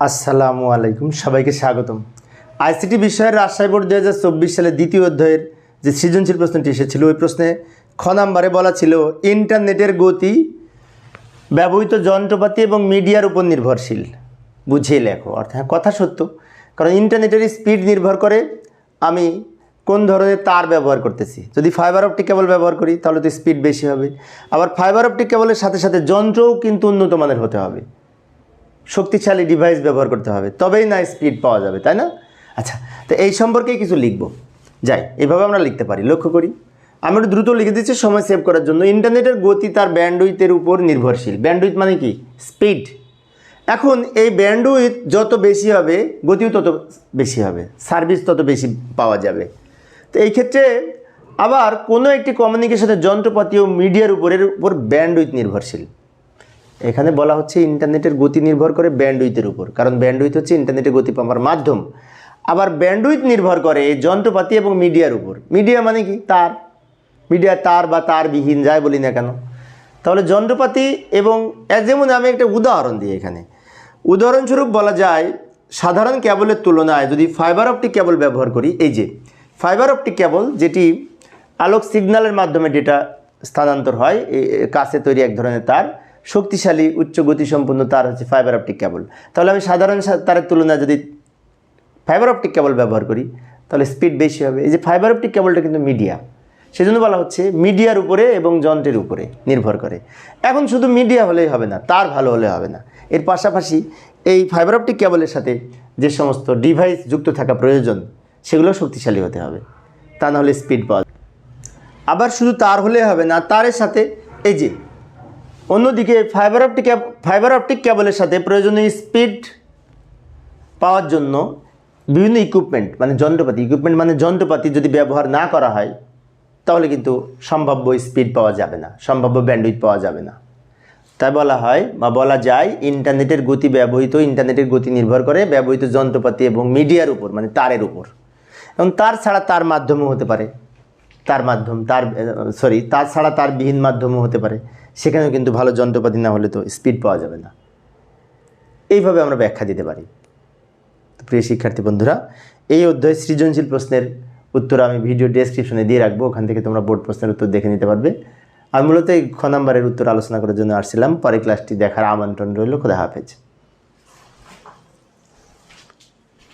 আসসালামু আলাইকুম সবাইকে স্বাগতম। আইসিটি বিষয়ের রাজশাহী বোর্ড দু হাজার চব্বিশ সালের দ্বিতীয় অধ্যায়ের যে সৃজনশীল প্রশ্নটি এসেছিল ওই প্রশ্নে খ নাম্বারে বলা ছিল ইন্টারনেটের গতি ব্যবহৃত যন্ত্রপাতি এবং মিডিয়ার উপর নির্ভরশীল। বুঝিয়ে লেখো অর্থাৎ হ্যাঁ, কথা সত্য। কারণ ইন্টারনেটের স্পিড নির্ভর করে আমি কোন ধরনের তার ব্যবহার করতেছি। যদি ফাইবার অপটিক কেবল ব্যবহার করি তাহলে তো স্পিড বেশি হবে। আবার ফাইবার অপটিক কেবলের সাথে সাথে যন্ত্রও কিন্তু উন্নত মানের হতে হবে। শক্তিশালী ডিভাইস ব্যবহার করতে হবে, তবেই না স্পিড পাওয়া যাবে, তাই না? আচ্ছা তো এই সম্পর্কে কিছু লিখব। যাই, এভাবে আমরা লিখতে পারি, লক্ষ্য করি। আমি একটু দ্রুত লিখে দিচ্ছি, সময় সেভ করার জন্য। ইন্টারনেটের গতি তার ব্যান্ডউইথের উপর নির্ভরশীল। ব্যান্ডউইথ মানে কি? স্পিড এখন এই ব্যান্ডউইথ যত বেশি হবে, গতিও তত বেশি হবে। সার্ভিস তত বেশি পাওয়া যাবে। তো এই ক্ষেত্রে আবার কোনো একটি কমিউনিকেশনের যন্ত্রপাতি ও মিডিয়ার উপরের, উপর ব্যান্ডউইথ নির্ভরশীল। এখানে বলা হচ্ছে ইন্টারনেটের গতি নির্ভর করে ব্যান্ডউইথের উপর, কারণ ব্যান্ডউইথ হচ্ছে ইন্টারনেটের গতি পাওয়ার মাধ্যম। আবার ব্যান্ডউইথ নির্ভর করে যন্ত্রপাতি এবং মিডিয়ার উপর। মিডিয়া মানে কি? তার। মিডিয়া তার বা তারবিহীন যায় বলি না কেন। তাহলে যন্ত্রপাতি এবং যেমন আমি একটা উদাহরণ দিই এখানে। উদাহরণস্বরূপ বলা যায়, সাধারণ ক্যাবলের তুলনায় যদি ফাইবার অপটিক ক্যাবল ব্যবহার করি, এই যে ফাইবার অপটিক ক্যাবল যেটি আলোক সিগন্যালের মাধ্যমে ডেটা স্থানান্তর হয় কাছে তৈরি এক ধরনের তার শক্তিশালী, উচ্চ গতিসম্পন্ন তার হচ্ছে ফাইবার অপটিক কেবল তাহলে আমি সাধারণ তারের তুলনায় যদি ফাইবার অপটিক কেবল ব্যবহার করি, তাহলে স্পিড বেশি হবে। এই যে ফাইবার অপটিক কেবলটা কিন্তু মিডিয়া সেজন্য বলা হচ্ছে মিডিয়ার উপরে এবং যন্ত্রের উপরে নির্ভর করে। এখন শুধু মিডিয়া হলেই হবে না, তার ভালো হলে হবে না। এর পাশাপাশি এই ফাইবার অপটিক কেবলের সাথে যে সমস্ত ডিভাইস যুক্ত থাকা প্রয়োজন, সেগুলো শক্তিশালী হতে হবে। তা নাহলে স্পিড পাওয়া আবার শুধু তার হলে হবে না, তারের সাথে এই যে অন্যদিকে ফাইবার অপটিক ফাইবার অপটিক কেবলের সাথে প্রয়োজনীয় স্পিড পাওয়ার জন্য বিভিন্ন ইকুইপমেন্ট মানে যন্ত্রপাতি ইকুইপমেন্ট মানে যন্ত্রপাতি যদি ব্যবহার না করা হয়, তাহলে কিন্তু সম্ভাব্য স্পিড পাওয়া যাবে না, সম্ভাব্য ব্যান্ডউইথ পাওয়া যাবে না। তাই বলা হয় বা বলা যায় ইন্টারনেটের গতি ব্যবহৃত ইন্টারনেটের গতি নির্ভর করে ব্যবহৃত যন্ত্রপাতি এবং মিডিয়ার উপর মানে তারের উপর। এবং তার ছাড়া তার মাধ্যমও হতে পারে। তার মাধ্যম, তার সরি তার ছাড়া তার বিহীন মাধ্যমও হতে পারে। সেখানেও কিন্তু ভালো যন্ত্রপাতি না হলে তো স্পিড পাওয়া যাবে না। এইভাবে আমরা ব্যাখ্যা দিতে পারি। প্রিয় শিক্ষার্থী বন্ধুরা, এই অধ্যায় সৃজনশীল প্রশ্নের উত্তর আমি ভিডিও ডেসক্রিপশনে দিয়ে রাখব। ওখান থেকে তোমরা বোর্ড প্রশ্নের উত্তর দেখে নিতে পারবে। আমি মূলত এই খ নাম্বারের উত্তর আলোচনা করার জন্য আসছিলাম। পরে ক্লাসটি দেখার আমন্ত্রণ রইল। খোদা হাফেজ।